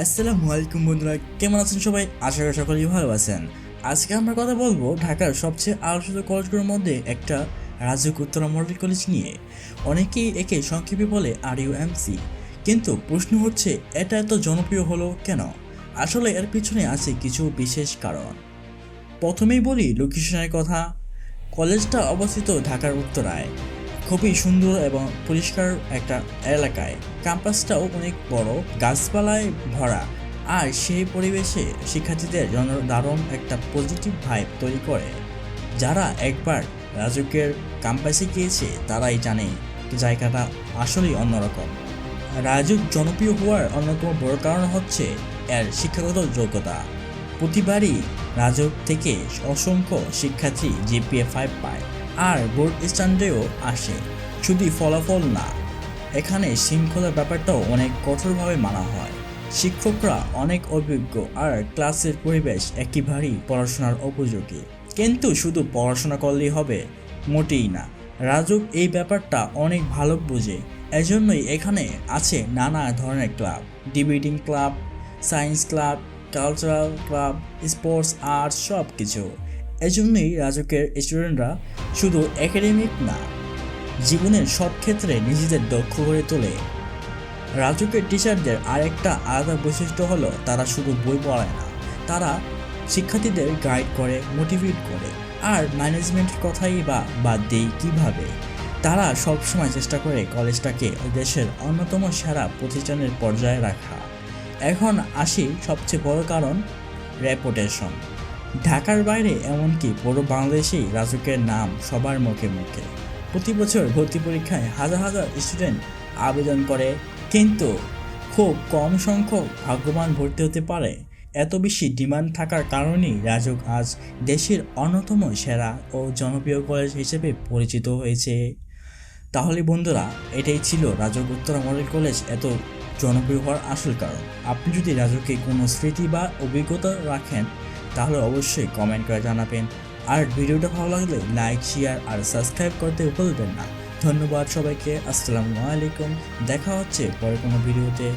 আসসালামু আলাইকুম বন্ধুরা, কেমন আছেন সবাই? আশা করি সকলেই ভালো আছেন। আজকে আমরা কথা বলব ঢাকার সবচেয়ে আলোচিত কলেজগুলোর মধ্যে একটা রাজুক উত্তরা মডেল কলেজ নিয়ে। অনেকেই একে সংক্ষেপে বলে আর ইউএমসি কিন্তু প্রশ্ন হচ্ছে, এটা এত জনপ্রিয় হলো কেন? আসলে এর পিছনে আছে কিছু বিশেষ কারণ। প্রথমেই বলি লোকেশনের কথা। কলেজটা অবস্থিত ঢাকার উত্তরায়। খুবই সুন্দর এবং পরিষ্কার একটা এলাকায়। ক্যাম্পাসটাও অনেক বড়, গাছপালায় ভরা। আর সেই পরিবেশে শিক্ষার্থীদের জন্য দারুণ একটা পজিটিভ ভাইব তৈরি করে। যারা একবার রাজুকের ক্যাম্পাসে গিয়েছে, তারাই জানে জায়গাটা আসলেই অন্যরকম। রাজুক জনপ্রিয় হওয়ার অন্যতম বড় কারণ হচ্ছে এর শিক্ষাগত যোগ্যতা। প্রতিবারই রাজক থেকে অসংখ্য শিক্ষার্থী জিপিএ ফাইভ পায়। আর বোর্ড স্ট্যান্ডেও আসে। শুধু ফলাফল না, এখানে শৃঙ্খলার ব্যাপারটাও অনেক কঠোরভাবে মানা হয়। শিক্ষকরা অনেক অভিজ্ঞ আর ক্লাসের পরিবেশ একেবারেই পড়াশোনার উপযোগী। কিন্তু শুধু পড়াশোনা করলেই হবে, মোটেই না। রাজুক এই ব্যাপারটা অনেক ভালো বোঝে। এজন্যই এখানে আছে নানা ধরনের club. Debating club, science club, cultural club, sports, arts সব কিছু এজন্যই রাজকের স্টুডেন্টরা শুধু একাডেমিক না, জীবনের সব ক্ষেত্রে নিজেদের দক্ষ করে তোলে। রাজকের টিচারদের আরেকটা আলাদা বৈশিষ্ট্য হলো তারা শুধু বই পড়ায় না, তারা শিক্ষার্থীদের গাইড করে মোটিভেট করে আর ম্যানেজমেন্টের কথাই বা বাদ দেই কীভাবে? তারা সবসময় চেষ্টা করে কলেজটাকে দেশের অন্যতম সেরা প্রতিষ্ঠানের পর্যায়ে রাখা। এখন আসি সবচেয়ে বড় কারণ রেপুটেশন ঢাকার বাইরে এমনকি পুরো বাংলাদেশেই রাজুকের নাম সবার মুখে মুখে। প্রতি বছর ভর্তি পরীক্ষায় হাজার হাজার স্টুডেন্ট আবেদন করে, কিন্তু খুব কম সংখ্যক ভাগ্যবান ভর্তি হতে পারে। এত বেশি ডিমান্ড থাকার কারণেই রাজুক আজ দেশের অন্যতম সেরা ও জনপ্রিয় কলেজ হিসেবে পরিচিত হয়েছে। তাহলে বন্ধুরা, এটাই ছিল রাজক উত্তরা মডেল কলেজ এত জনপ্রিয় হওয়ার আসল কারণ। আপনি যদি রাজকে কোনো স্মৃতি বা অভিজ্ঞতা রাখেন তাহলে অবশ্যই কমেন্ট করে জানাবেন। আর ভিডিওটা ভালো লাগলে লাইক শেয়ার আর সাবস্ক্রাইব করতে ভুলবেন না। ধন্যবাদ সবাইকে, আসসালামু আলাইকুম, দেখা হচ্ছে পরে কোনো ভিডিওতে।